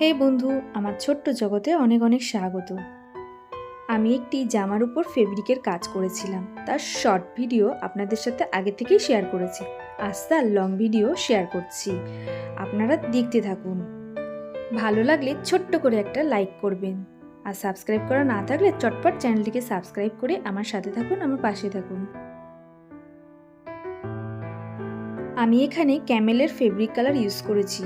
হে বন্ধু, আমার ছোট্ট জগতে অনেক অনেক স্বাগত। আমি একটি জামার উপর ফেব্রিকের কাজ করেছিলাম। তার শর্ট ভিডিও আপনাদের সাথে আগে থেকেই শেয়ার করেছি। আজ তার লং ভিডিও শেয়ার করছি। আপনারা দেখতে থাকুন। ভালো লাগলে ছোট্ট করে একটা লাইক করবেন। আর সাবস্ক্রাইব করা না থাকলে চটপট চ্যানেলটিকে সাবস্ক্রাইব করে আমার সাথে থাকুন, আমার পাশে থাকুন। আমি এখানে ক্যামেলের ফেব্রিক কালার ইউজ করেছি।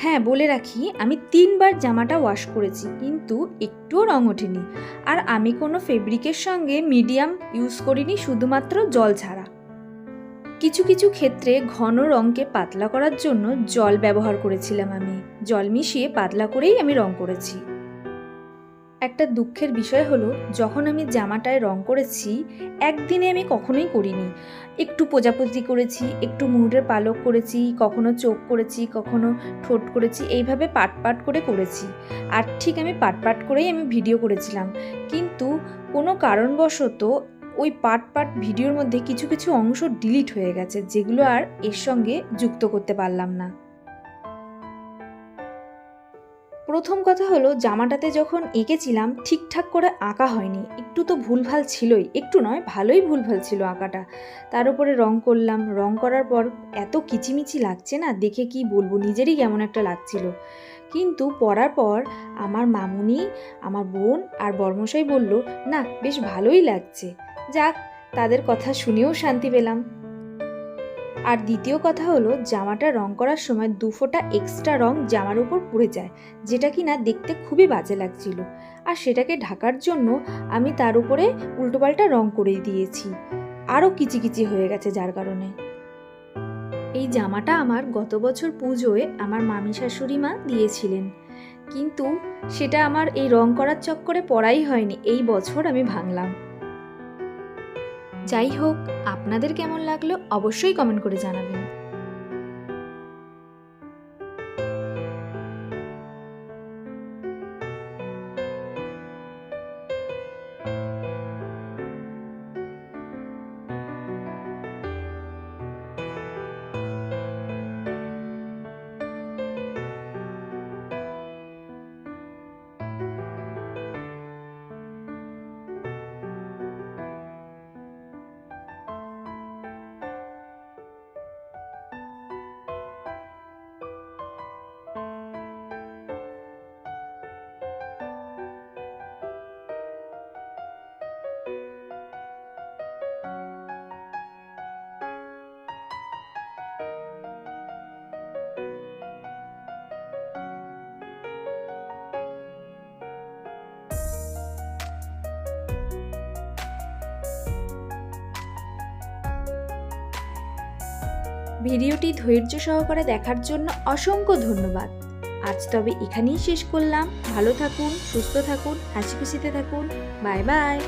হ্যাঁ বলে রাখি, আমি তিনবার জামাটা ওয়াশ করেছি, কিন্তু একটুও রং ওঠেনি। আর আমি কোনো ফেব্রিকের সঙ্গে মিডিয়াম ইউজ করিনি, শুধুমাত্র জল ছাড়া। কিছু কিছু ক্ষেত্রে ঘন রঙকে পাতলা করার জন্য জল ব্যবহার করেছিলাম আমি। জল মিশিয়ে পাতলা করেই আমি রং করেছি। একটা দুঃখের বিষয় হলো, যখন আমি জামাটায় রং করেছি, একদিনে আমি কখনোই করিনি। একটু প্রজাপতি করেছি, একটু মুহুরের পালক করেছি, কখনো চোখ করেছি, কখনো ঠোঁট করেছি, এইভাবে পাট পাট করে করেছি। আর ঠিক আমি পাট পাট করেই আমি ভিডিও করেছিলাম। কিন্তু কোনো কারণবশত ওই পাট পাট ভিডিওর মধ্যে কিছু কিছু অংশ ডিলিট হয়ে গেছে, যেগুলো আর এর সঙ্গে যুক্ত করতে পারলাম না। প্রথম কথা হলো, জামাটাতে যখন এঁকেছিলাম, ঠিকঠাক করে আঁকা হয়নি। একটু তো ভুলভাল ছিলই। একটু নয়, ভালোই ভুলভাল ছিল আঁকাটা। তার উপরে রং করলাম। রং করার পর এত কিচিমিচি লাগছে না, দেখে কি বলব, নিজেরই কেমন একটা লাগছিল। কিন্তু পড়ার পর আমার মামুনি, আমার বোন আর বর্মশাই বলল, না, বেশ ভালোই লাগছে। যাক, তাদের কথা শুনেও শান্তি পেলাম। আর দ্বিতীয় কথা হলো, জামাটা রং করার সময় দু ফোঁটা এক্সট্রা রং জামার উপর পড়ে যায়, যেটা কি না দেখতে খুবই বাজে লাগছিল। আর সেটাকে ঢাকার জন্য আমি তার উপরে উল্টোপাল্টা রং করে দিয়েছি। আরও কিচিকিচি হয়ে গেছে যার কারণে। এই জামাটা আমার গত বছর পুজোয় আমার মামি শাশুড়ি মা দিয়েছিলেন। কিন্তু সেটা আমার এই রং করার চক্করে পড়াই হয়নি, এই বছর আমি ভাঙলাম। যাই হোক আপনাদের কেমন লাগল অবশ্যই কমেন্ট করে জানাবেন। ভিডিওটি ধৈর্য সহকারে দেখার জন্য অসংখ্য ধন্যবাদ। আজ তবে এখানেই শেষ করলাম। ভালো থাকুন, সুস্থ থাকুন, হাসি খুশিতে থাকুন। Bye bye.